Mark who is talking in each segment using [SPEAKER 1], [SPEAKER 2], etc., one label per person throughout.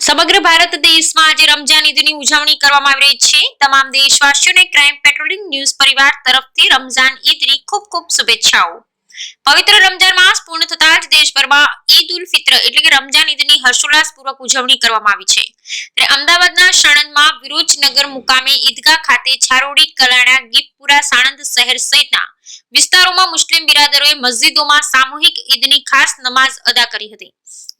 [SPEAKER 1] સમગ્ર ભારત દેશમાં આજે રમજાન ઈદની ઉજવણી કરવામાં આવી રહી છે. તમામ દેશવાસીઓને ક્રાઇમ પેટ્રોલિંગ ન્યૂઝ પરિવાર તરફથી રમઝાન ઈદની ખૂબ ખૂબ શુભેચ્છાઓ. પવિત્ર રમજાન માસ પૂર્ણ થતા જ દેશભરમાં ઈદ ઉલ ફિત્ર એટલે કે રમજાન ઈદની હર્ષોલ્લાસપૂર્વક ઉજવણી કરવામાં આવી છે. ત્યારે અમદાવાદના સાણંદમાં વિરોજનગર મુકામે ઈદગાહ ખાતે છારોડી કલાણા ગીપપુરા સાણંદ શહેર સહિતના વિસ્તારોમાં મુસ્લિમ બિરાદરોએ મસ્જિદોમાં સામૂહિક ઈદની ખાસ નમાઝ અદા કરી હતી.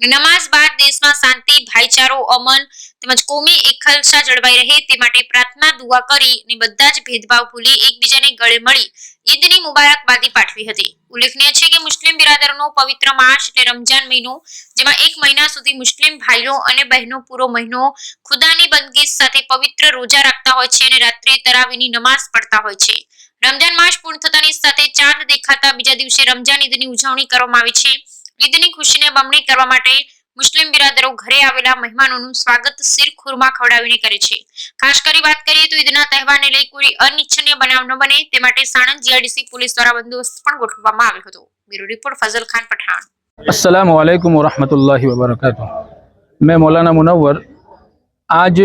[SPEAKER 1] નમાઝ બાદ દેશમાં શાંતિ, ભાઈચારો, અમન તેમજ કોમી એકલસા જળવાઈ રહે તે માટે પ્રાર્થના, દુઆ કરી અને બધા જ ભેદભાવ ભૂલી એકબીજાને ગળે મળી ઈદની મુબારકબાદી પાઠવી હતી. ઉલ્લેખનીય છે કે મુસ્લિમ બિરાદરોનો પવિત્ર માસ એટલે રમજાન મહિનો, જેમાં એક મહિના સુધી મુસ્લિમ ભાઈઓ અને બહેનો પૂરો મહિનો ખુદાની બંદગી સાથે પવિત્ર રોજા રાખતા હોય છે અને રાત્રે તરાવીની નમાઝ પડતા હોય છે. રમજાન માસ પૂર્ણ થતાની સાથે ચાંદ દેખાતા બીજા દિવસે રમજાન ઈદની ઉજવણી કરવામાં આવી છે. ઈદની ખુશીને બમણી કરવા માટે મુસ્લિમ બિરાદરો ઘરે આવેલા મહેમાનોનું સ્વાગત શીર ખુરમા ખવડાવીને કરે છે. ખાસ કરી વાત કરીએ તો ઈદના તહેવારને લઈ કોઈ અનિચ્છનીય બનાવ ન બને, તે માટે સાણંદ જીઆરડીસી પોલીસ દ્વારા બંદોબસ્ત પણ ગોઠવવામાં આવ્યો હતો. Bureau report Fazal Khan Pathan.
[SPEAKER 2] અસલામ વાલેકુમ વરહમતુલ્લાહ વબરકાતુ મેં મૌલાના મુનવર આજ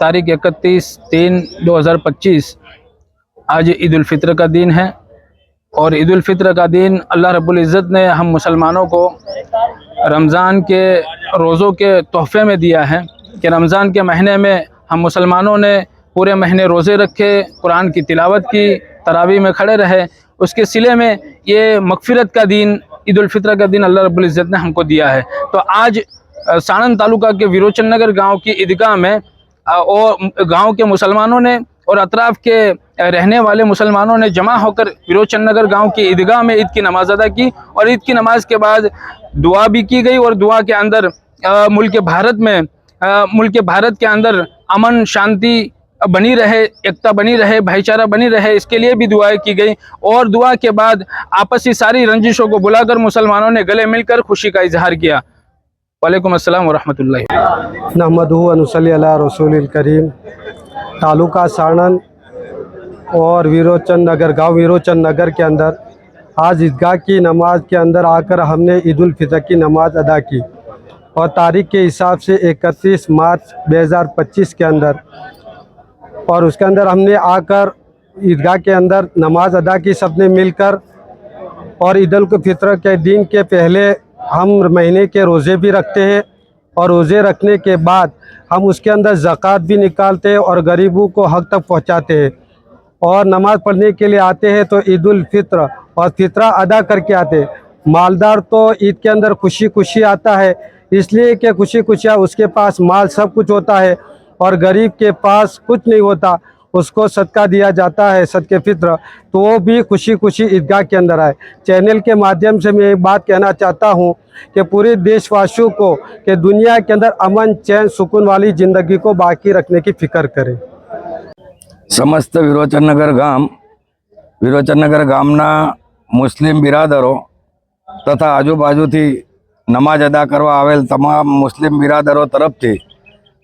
[SPEAKER 2] તારીખ એકત્રીસ તીન દો હજાર પચીસ आज ईद का दिन है और ईद का दिन अल्लाह रब्बुल इज़्ज़त ने हम मुसलमानों को रमज़ान के रोज़ों के तोहफे में दिया है कि रमज़ान के महीने में हम मुसलमानों ने पूरे महीने रोज़े रखे, कुरान की तिलावत की, तरावी में खड़े रहे। उसके सिले में ये मगफिरत का दिन ईद का दिन अल्लाह रब्बुल इज़्ज़त ने हमको दिया है। तो आज साणंद तालुका के विरोचन नगर गाँव की ईदगाह में और गाँव के मुसलमानों ने और अतराफ के रहने वाले मुसलमानों ने जमा होकर विरोचन नगर गाँव की ईदगाह में ईद की नमाज़ अदा की और ईद की नमाज़ के बाद दुआ भी की गई और दुआ के अंदर मुल्क भारत में मुल्क भारत के अंदर अमन, शांति बनी रहे, एकता बनी रहे, भाईचारा बनी रहे, इसके लिए भी दुआएँ की गई और दुआ के बाद आपसी सारी रंजिशों को बुलाकर मुसलमानों ने गले मिलकर खुशी का इजहार किया। वालेकुम अस्सलाम वरहमतुल्लाहि।
[SPEAKER 3] नहमद रसूल करीम। तालुका साणंद और विरोचन नगर, गाँव विरोचन नगर के अंदर आज ईदगाह की नमाज़ के अंदर आकर हमने ईद उल फितर की नमाज़ अदा की। और तारीख के हिसाब से 31 मार्च 2025 के अंदर और उसके अंदर हमने आकर ईदगाह के अंदर नमाज़ अदा की सबने मिलकर और ईद फितर के दिन के पहले हम महीने के रोज़े भी रखते हैं। और रोज़े रखने के बाद हम उसके अंदर ज़क़़त भी निकालते हैं और गरीबों को हक तक पहुँचाते हैं। और नमाज़ पढ़ने के लिए आते हैं तो ईदालफ़ित्र और फितरा अदा करके आते हैं। मालदार तो ईद के अंदर खुशी खुशी आता है, इसलिए कि खुशी खुशियाँ उसके पास, माल सब कुछ होता है और गरीब के पास कुछ नहीं होता। उसको सदका दिया जाता है सदके फित्र तो वो भी खुशी खुशी ईदगाह के अंदर आए चैनल के माध्यम से मैं एक बात कहना चाहता हूँ कि पूरे देशवासियों को कि दुनिया के अंदर अमन चैन सुकून वाली ज़िंदगी को बाकी रखने की फ़िक्र करें
[SPEAKER 4] સમસ્ત વિરોચનનગર ગામ વિરોચનનગર ગામના મુસ્લિમ બિરાદરો તથા આજુબાજુથી નમાજ અદા કરવા આવેલ તમામ મુસ્લિમ બિરાદરો તરફથી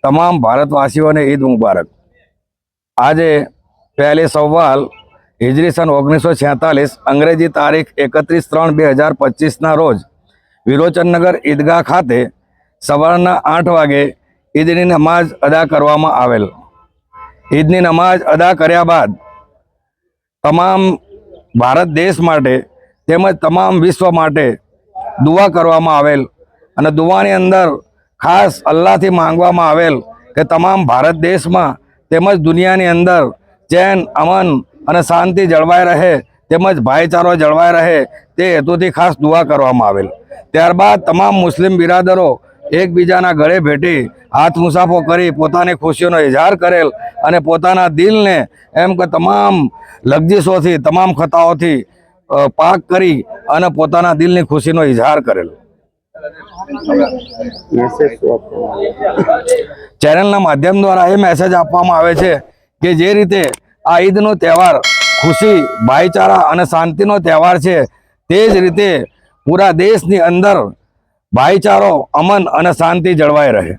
[SPEAKER 4] તમામ ભારતવાસીઓને ઈદ મુબારક આજે પહેલી સવાલ, હિજરી સન ઓગણીસો છેતાલીસ, અંગ્રેજી તારીખ એકત્રીસ ત્રણ બે હજાર પચીસના રોજ વિરોચનનગર ઈદગાહ ખાતે સવારના આઠ વાગે ઈદની નમાજ અદા કરવામાં આવેલ. ઈદની નમાજ અદા કર્યા બાદ તમામ ભારત દેશ માટે તેમજ તમામ વિશ્વ માટે દુઆ કરવામાં આવેલ અને દુવાની અંદર ખાસ અલ્લાહથી માંગવામાં આવેલ કે તમામ ભારત દેશમાં તેમજ દુનિયાની અંદર ચેન અમન અને શાંતિ જળવાઈ રહે, તેમજ ભાઈચારો જળવાઈ રહે, તે હેતુથી ખાસ દુઆ કરવામાં આવેલ. ત્યારબાદ તમામ મુસ્લિમ બિરાદરો એકબીજાના ગળે ભેટી, હાથ મુસાફો કરી પોતાની ખુશીઓનો ઇઝહાર કરેલ અને પોતાના દિલને એમ કે તમામ લગજીશોથી, તમામ ખતાઓથી પાક કરી અને પોતાના દિલની ખુશીનો ઇઝહાર કરેલ. ચેનલના માધ્યમ દ્વારા એ મેસેજ આપવામાં આવે છે કે જે રીતે આ ઈદનો તહેવાર ખુશી, ભાઈચારા અને શાંતિનો તહેવાર છે, તે જ રીતે પૂરા દેશની અંદર ભાઈચારો, અમન અને શાંતિ જળવાઈ રહે.